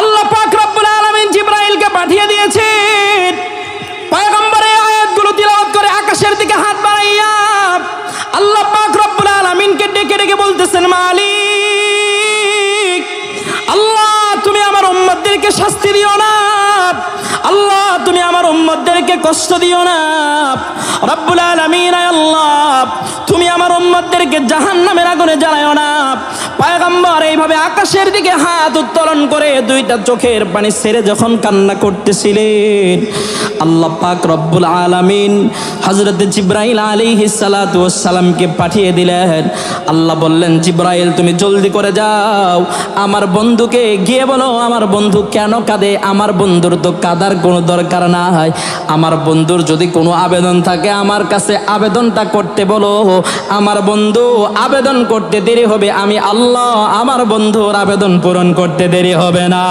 আল্লাহ পাক রব্বুল আলামিন জিব্রাইলকে পাঠিয়ে দিয়েছেন। পয়গম্বরের আয়াতগুলো তিলাওয়াত করে আকাশের দিকে হাত বাড়াইয়া আল্লাহ পাক রব্বুল আলামিনকে ডেকে ডেকে বলতেছেন, মালিক, আল্লাহ তুমি আমার উম্মতদেরকে শাস্তি দিও না। আল্লাহ তুমি আমার উম্মতদেরকে কষ্ট দিও না। রব্বুল আলামিন আল্লাহ আমার উম্মতদেরকে জাহান্নামের আগুনে জ্বালায়ও না। পয়গম্বর এইভাবে আকাশের দিকে হাত উত্তোলন করে দুইটা চোখের পানি ছেড়ে যখন কান্না করতেছিলেন, আল্লাহ পাক রব্বুল আলামিন হযরত জিব্রাইল ওয়াস সালামকে পাঠিয়ে দিলেন। আল্লাহ বললেন, জিব্রাইল, তুমি জলদি করে যাও। আমার বন্ধুকে গিয়ে বলো, আমার বন্ধু কেন কাঁদে? আমার বন্ধুর তো কাদার কোনো দরকার না হয় আমার বন্ধুর যদি কোনো আবেদন থাকে, আমার কাছে আবেদনটা করতে বলো। আমার বন্ধু আবেদন করতে দেরি হবে, আমি আল্লাহ আমার বন্ধুর আবেদন পূরণ করতে দেরি হবে না।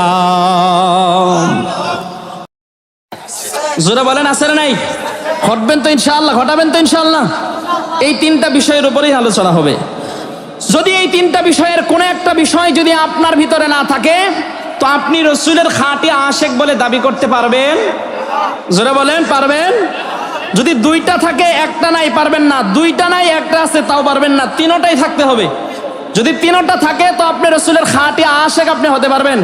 জোরে বলেন আসে না নাই? ঘটবেন তো ইনশাআল্লাহ, ঘটাবেন তো ইনশাআল্লাহ। এই তিনটা বিষয়ের উপরেই আলোচনা হবে। যদি এই তিনটা বিষয়ের কোনো একটা বিষয় যদি আপনার ভিতরে না থাকে, তো আপনি রসুলের খাঁটি আশেক বলে দাবি করতে পারবেন। জোরে বলেন, পারবেন? যদি দুইটা থাকে, একটা নাই পারবেন না। দুইটা নাই, একটা আছে, তাও পারবেন না। তিনোটাই থাকতে হবে। যদি তিনোটা থাকে, তো আপনি রসুলের খাঁটি আশেক আপনি হতে পারবেন।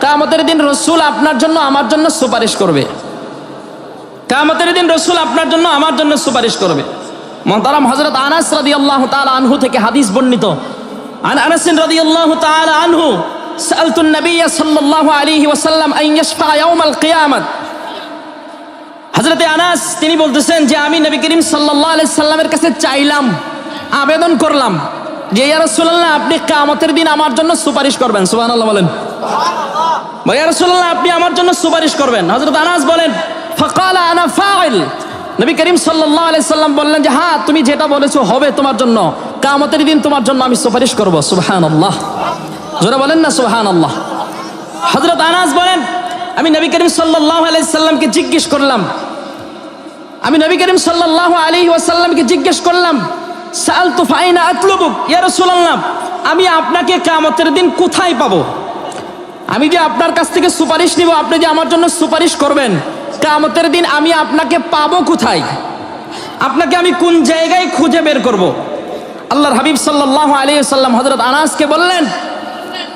কামতের দিন রসুল আপনার জন্য, আমার জন্য সুপারিশ করবে। কামতের দিন রসুল আপনার জন্য, আমার জন্য সুপারিশ করবে। মহতারাম হজরত আনাস রাদি আল্লাহ তাআলা আনহু থেকে হাদিস বর্ণিত। আন আনাসিন রাদি আল্লাহ তাআলা আনহু সালতুন নবী সাল্লাল্লাহু আলাইহি ওয়াসাল্লাম আন ইয়াশফা ইয়াউমাল কিয়ামত। হজরতে আনাস, তিনি বলতেছেন যে, আমি নবী করিম সাল্লাল্লাহু আলাইহি সাল্লামের কাছে চাইলাম, আবেদন করলাম যে, ইয়া রাসূলুল্লাহ, আপনি কামতের দিন আমার জন্য সুপারিশ করবেন। সুবহানাল্লাহ বলেন। ইয়া রাসূলুল্লাহ, আপনি আমার জন্য সুপারিশ করবেন। হজরত আনাস বলেন, ফাকালা আনা ফাইল। নবী করিম সাল্লাল্লাহু আলাইহি সাল্লাম বললেন যে হ্যাঁ তুমি যেটা বলেছ হবে তোমার জন্য। কিয়ামতের দিন তোমার জন্য আমি সুপারিশ করব। সুবহানাল্লাহ। জোরে বলেন না, সুবহানাল্লাহ। হযরত আনাস বলেন, আমি নবী করিম সাল্লাল্লাহু আলাইহি সাল্লামকে জিজ্ঞেস করলাম আমি নবী করিম সাল্লাল্লাহু আলাইহি ওয়াসাল্লামকে জিজ্ঞেস করলাম, সালতু ফাইনা আতলুবুক, ইয়া আমি আপনাকে কামতের দিন কোথায় পাবো? আমি যে আপনার কাছ থেকে সুপারিশ নিব, আপনি যে আমার জন্য সুপারিশ করবেন কামতের দিন আমি আপনাকে পাবো কোথায়? আপনাকে আমি কোন জায়গায় খুঁজে বের করব? আল্লাহর হাবিব সাল্লাল্লাহু আলাইহি সাল্লাম হজরত আনাসকে বললেন,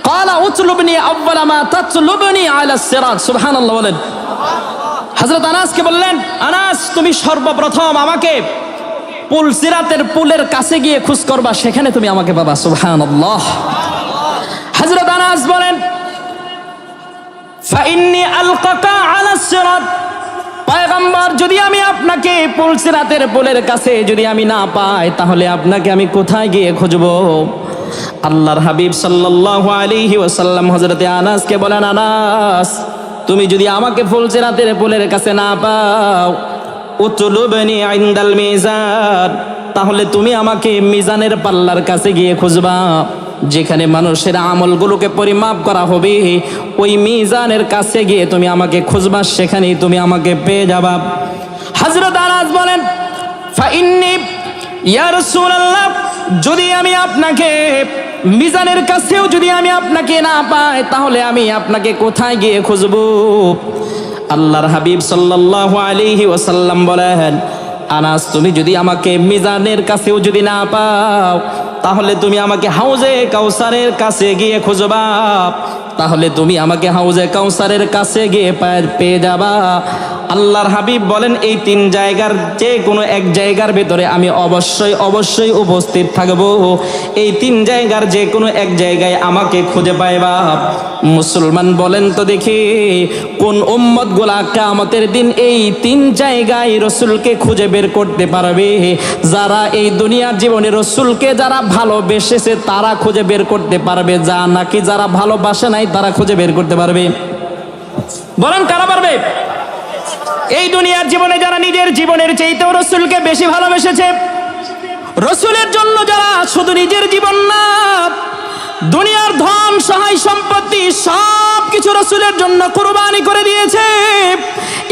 ক্বালা উতলুবনি আউওয়ালা মা তাতলুবনি আলা সিরাত। সুবহানাল্লাহ বলেন। হযরত আনাসকে বললেন, আনাস, তুমি সর্বপ্রথম আমাকে পুল সিরাতের পুলের কাছে গিয়ে খোঁজ করবা, সেখানে তুমি আমাকে পাবা। সুবহানাল্লাহ। হযরত আনাস বলেন সিরাত। যদি আমি আপনাকে পুলসিরাতের পোলের কাছে যদি আমি না পাই, তাহলে আপনাকে আমি কোথায় গিয়ে খুঁজবো? আল্লাহর হাবিব সাল্লাল্লাহু আলাইহি ওয়াসাল্লাম হযরতে আনাসকে বলেন, আনাস তুমি যদি আমাকে ফুলসিরাতের পোলের কাছে না পাও, উতলুবনি ইনদাল মিজান, তাহলে তুমি আমাকে মিজানের পাল্লার কাছে গিয়ে খুঁজবা, যেখানে মানুষের আমলগুলোকে পরিমাপ করা হবে। ওই মিজানের কাছে গিয়ে তুমি আমাকে খুঁজবা, সেখানেই তুমি আমাকে পেয়ে যাবা। হযরত আনাস বলেন ফাইন্নি ইয়া রাসূলুল্লাহ, যদি আমি আপনাকে মিজানের কাছেও যদি আমি আপনাকে না পাই, তাহলে আমি আপনাকে কোথায় গিয়ে খুঁজব? আল্লাহর হাবিব সাল্লাল্লাহু আলাইহি ওয়াসাল্লাম বলেন, আনাস, তুমি যদি আমাকে মিজানের কাছেও যদি না পাও, তাহলে তুমি আমাকে হাউজে কাউসারের কাছে গিয়ে খুঁজবা। তাহলে তুমি আমাকে হাউজে কাউসারের কাছে গিয়ে পেয়ে যাবা। আল্লাহর হাবিব বলেন, এই তিন জায়গার যে কোনো এক জায়গার ভেতরে আমি অবশ্যই অবশ্যই উপস্থিত থাকব। এই তিন জায়গার যে কোনো এক জায়গায় আমাকে খুঁজে পাইবা। মুসলমান বলেন, তো দেখি, কোন উম্মত গোলা কামতের দিন এই তিন জায়গায় রসুলকে খুঁজে বের করতে পারবে? যারা এই দুনিয়ার জীবনে রসুলকে যারা ভালোবেসেছে, তারা খুঁজে বের করতে পারবে। যা নাকি যারা ভালোবাসে নাই, তারা খুঁজে বের করতে পারবে। বলেন, কারা পারবে? এই দুনিয়ার জীবনে যারা নিজের জীবনের চাইতেও রসুলকে বেশি ভালোবেসেছে, রসুলের জন্য যারা শুধু নিজের জীবন না দুনিয়ার ধন, সহায় সম্পত্তি সব কিছু রসুলের জন্য কোরবানি করে দিয়েছে।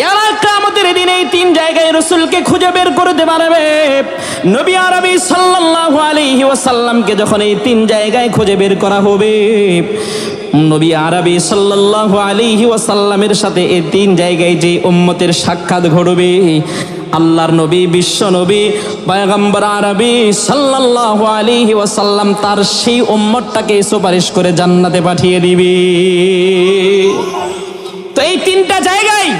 এরা আমাদের এই তিন জায়গায় রসুলকে খুঁজে বের নবী আরবি যখন এই তিন জায়গায় খুঁজে বের করা হবে, নবী আরবি সাথে তিন জায়গায় যে উম্মতের সাক্ষাৎ ঘটবে আল্লাহর নবী, বিশ্ব নবী, পয়গম্বর আরবি সাল্লাল্লাহু আলাইহি ওয়াসাল্লাম তার সেই উম্মতটাকে সুপারিশ করে জান্নাতে পাঠিয়ে দিবি। তো এই তিনটা জায়গায়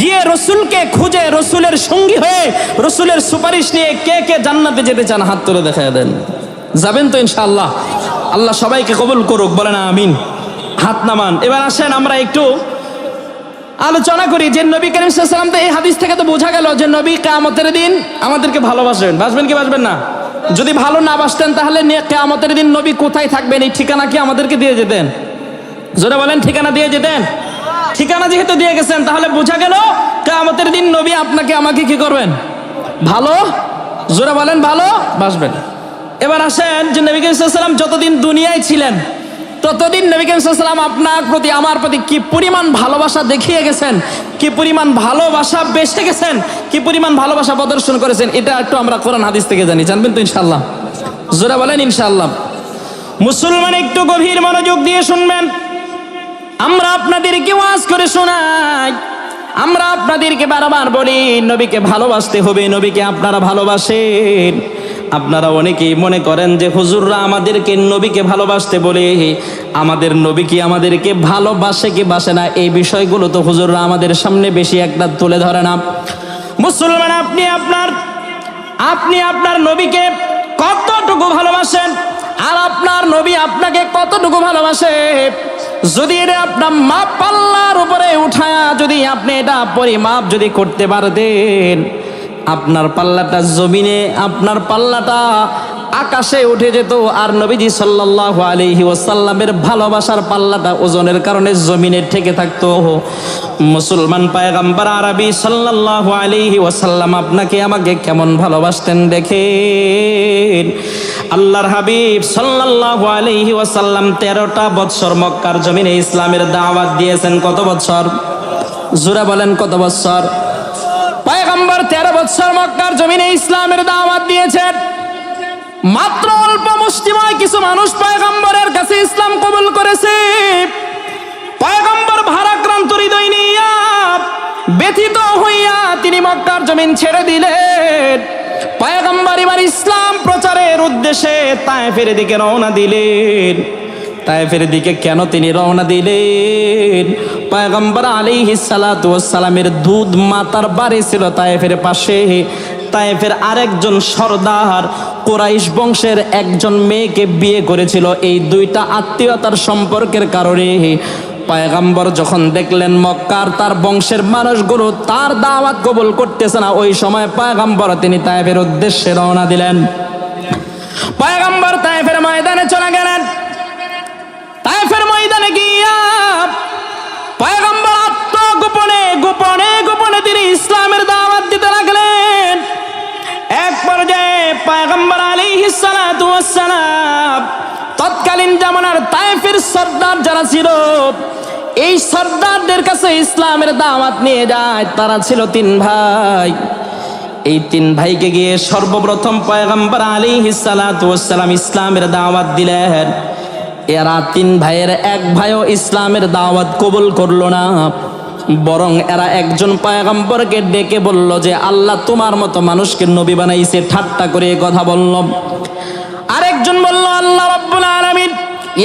গিয়ে রসুলকে খুঁজে রসুলের সঙ্গী হয়ে রসুলের সুপারিশ নিয়ে কে কে জান্নাতে যেতে চান হাত তুলে দেখা দেন। যাবেন তো ইনশাআল্লাহ। আল্লাহ সবাইকে কবুল করুক, বলেন আমিন। হাত নামান। এবার আসেন আমরা একটু আলোচনা করি যে নবী করিম সাল্লাম তো এই হাদিস থেকে তো বোঝা গেল যে নবী কামতের দিন আমাদেরকে ভালোবাসবেন। বাসবেন কি বাসবেন না? যদি ভালো না বাসতেন তাহলে কেয়ামতের দিন নবী কোথায় থাকবেন? এই ঠিকানা কি আমাদেরকে দিয়ে যেতেন? জোরে বলেন, ঠিকানা দিয়ে যেতেন? ঠিকানা যেহেতু দিয়ে গেছেন, তাহলে বোঝা গেল কেয়ামতের দিন নবী আপনাকে আমাকে কি করবেন? ভালো? জোরে বলেন, ভালো? বাসবেন। এবার আসেন যে নবী করিম সাল্লাম যতদিন দুনিয়ায় ছিলেন ততদিন নবী করিম সাল্লাম আপনার প্রতি, আমার প্রতি কি পরিমাণ ভালোবাসা দেখিয়ে গেছেন? কি পরিমাণ ভালোবাসা বেসে গেছেন? কি পরিমাণ ভালোবাসা প্রদর্শন করেছেন? এটা একটু আমরা কোরআন হাদিস থেকে জানি। জানবেন তো ইনশাল্লাহ জোরে বলেন ইনশাল্লাহ মুসলমান একটু গভীর মনোযোগ দিয়ে শুনবেন। আমরা আপনাদেরকে ওয়াজ করে শোনাই। আমরা আপনাদেরকে বারবার বলি, নবীকে ভালোবাসতে হবে, নবীকে আপনারা ভালোবাসেন। আপনারা অনেকেই মনে করেন যে হুজুররা আমাদেরকে নবীকে ভালোবাসতে বলে, আমাদের নবী কি আমাদেরকে ভালোবাসে কি বাসে না? এই বিষয়গুলো তো হুজুররা আমাদের সামনে বেশি একটা তুলে ধরে না। মুসলমান, আপনি আপনার আপনি আপনার নবীকে কতটুকু ভালোবাসেন? আর আপনার নবী আপনাকে কতটুকু ভালোবাসে? যদি এটা আপনার মাপ পাল্লার উপরে উঠায়া যদি আপনি এটা পরিমাপ যদি করতে পারতেন আপনার পাল্লাটা জমিনে, আপনার পাল্লাটা আকাশে উঠে যেত। আর নবীজি সাল্লাল্লাহু আলাইহি ওয়াসাল্লামের ভালোবাসার পাল্লাটা ওজনের কারণে জমিনে ঠেকে থাকতো। মুসলমান পায়গাম্বার আরবি সাল্লাল্লাহু আলাইহি ওয়াসাল্লাম আপনাকে আমাকে কেমন ভালোবাসতেন দেখেন। আল্লাহর হাবিব সাল্লাল্লাহু আলাইহি ওয়াসাল্লাম 13টা বছর মক্কার জমিনে ইসলামের দাওয়াত দিয়েছেন কত বছর জোরা বলেন কত বছর 13 বছর মক্কার জমিনে ইসলামের দাওয়াত দিয়েছেন। মাত্র অল্প মুষ্টিময় কিছু মানুষ পয়গম্বরের কাছে ইসলাম কবুল করেছে। পয়গম্বর ভারাক্রান্ত হৃদয় নিয়া ব্যথিত হইয়া তিনি মক্কার জমিন ছেড়ে দিলেন। পয়গম্বর এবার ইসলাম প্রচারের উদ্দেশ্যে তায়েফের দিকে রওনা দিলেন। তায়েফের দিকে কেন তিনি রওনা দিলেন? পয়গম্বর আলাইহিস সালাতু সালামের দুধ মাতার বাড়ি ছিল তায়েফের পাশে। তায়েফের আরেকজন সর্দার কোরাইশ বংশের একজন মেয়েকে বিয়ে করেছিল। এই দুইটা আত্মীয়তার সম্পর্কের কারণে পয়গাম্বর যখন দেখলেন মক্কার তার বংশের মানুষগুলো তার দাওয়াত কবুল করতেছে না, ওই সময় পয়গাম্বর তিনি তায়েফের উদ্দেশ্যে রওনা দিলেন। পয়গাম্বর তায়েফের ময়দানে চলে গেলেন। তায়েফের তৎকালীন জামানার তায়েফের সর্দার যারা ছিল, এই সর্দারদের কাছে ইসলামের দাওয়াত নিয়ে যায়, তারা ছিল তিন ভাই। এই তিন ভাইকে গিয়ে সর্বপ্রথম পয়গম্বর সালাতু ওয়াস ইসলামের দাওয়াত দিলেন। এরা তিন ভাইয়ের এক ভাইও ইসলামের দাওয়াত কবুল করল না, বরং এরা একজন পায়গাম্বরকে ডেকে বলল যে, আল্লাহ তোমার মতো মানুষকে নবী বানাইছে, ঠাট্টা করে কথা বলল। আরেকজন বলল, আল্লাহ রব্বুল আলামিন,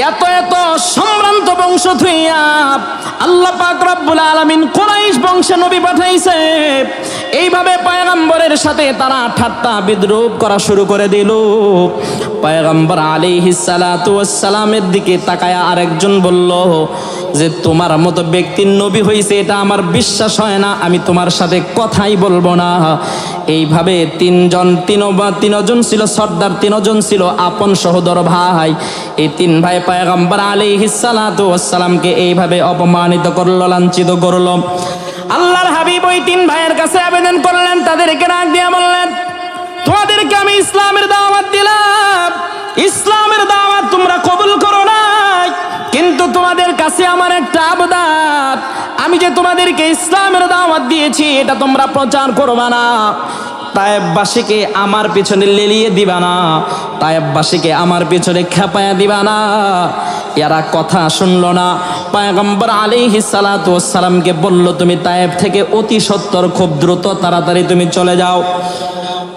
এত এত সম্ভ্রান্ত বংশ ধুইয়া আল্লাহ পাক রব্বুল আলামিন কোরাইশ বংশে নবী পাঠাইছে। এইভাবে পয়গম্বরের সাথে তারা ঠাট্টা বিদ্রুপ করা শুরু করে দিল। পয়গম্বর ওয়াস সালামের দিকে তাকায়া আরেকজন বলল যে তোমার মতো ব্যক্তির নবী হয়েছে এটা আমার বিশ্বাস হয় না, আমি তোমার সাথে কথাই বলব না। এইভাবে তিনজন, তিন তিনজন ছিল, সর্দার তিনজন ছিল, আপন সহোদর ভাই। এই তিন ভাই পায়গম্বর ওয়াস সালামকে এইভাবে অপমানিত করল, লাঞ্ছিত করল। আল্লাহর হাবিব ওই তিন ভাইয়ের কাছে আবেদন করলেন, তাদেরকে ডাক দিয়ে বললেন, তোমাদেরকে আমি ইসলামের দাওয়াত দিলাম। ইসলামের দাওয়াত তোমরা আমি যে তোমাদেরকে ইসলামের দাওয়াত দিয়েছি, এটা তোমরা প্রচার করবা না। তায়েববাসীকে আমার পিছনে লেলিয়ে দিবা না। তায়েববাসীকে আমার পিছনে খেপায়া দিবা না। এরা কথা শুনলো না। পায়গম্বর আলাইহি সালাতু সালামকে বলল, তুমি তায়েব থেকে অতি সত্তর, খুব দ্রুত, তাড়াতাড়ি তুমি চলে যাও।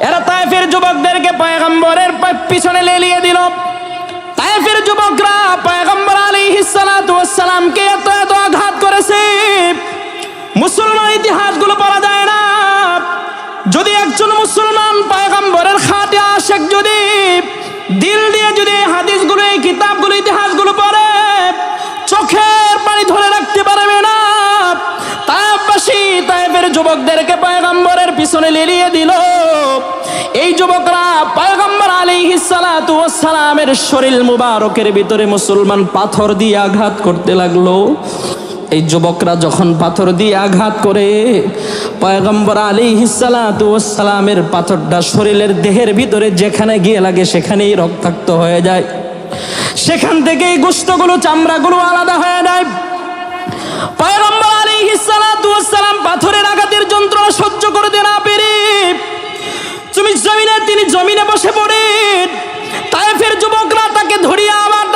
এরা তায়েফের যুবকদেরকে পয়গম্বরের পিছনে লেলিয়ে দিল। তায়েফের যুবকরা পয়গম্বর আলাইহিস সালাতু মুসলমান পয়গম্বরের খাটে আশেক যদি দিল দিয়ে যদি হাদিসগুলো, এই কিতাবগুলো, ইতিহাসগুলো পড়ে, চোখের পানি ধরে রাখতে পারবে না। তাইবাসী তাইবের যুবকদেরকে পয়গম্বরের পিছনে লেলিয়ে দিল। এই যুবকরা পয়গম্বর আলাইহিস সালাতু ওয়াস সালামের শরীর মুবারকের ভিতরে মুসলমান পাথর দিয়ে আঘাত করতে লাগল। এই যুবকরা যখন পাথর দিয়ে আঘাত করে, পয়গম্বর আলী হিসালামের পাথরটা শরীরের দেহের ভিতরে যেখানে গিয়ে লাগে সেখানেই রক্তাক্ত হয়ে যায়। সেখান থেকে এই গোস্তগুলো, চামড়াগুলো আলাদা হয়ে যায়। পয়গম্বর আলী হিসালাম পাথরের আঘাতের যন্ত্রণা সহ্য করতে না পেরে, তুমি জমিনে, তিনি জমিনে বসে পড়ে। তাই ফের যুবকরা তাকে ধরিয়া আবার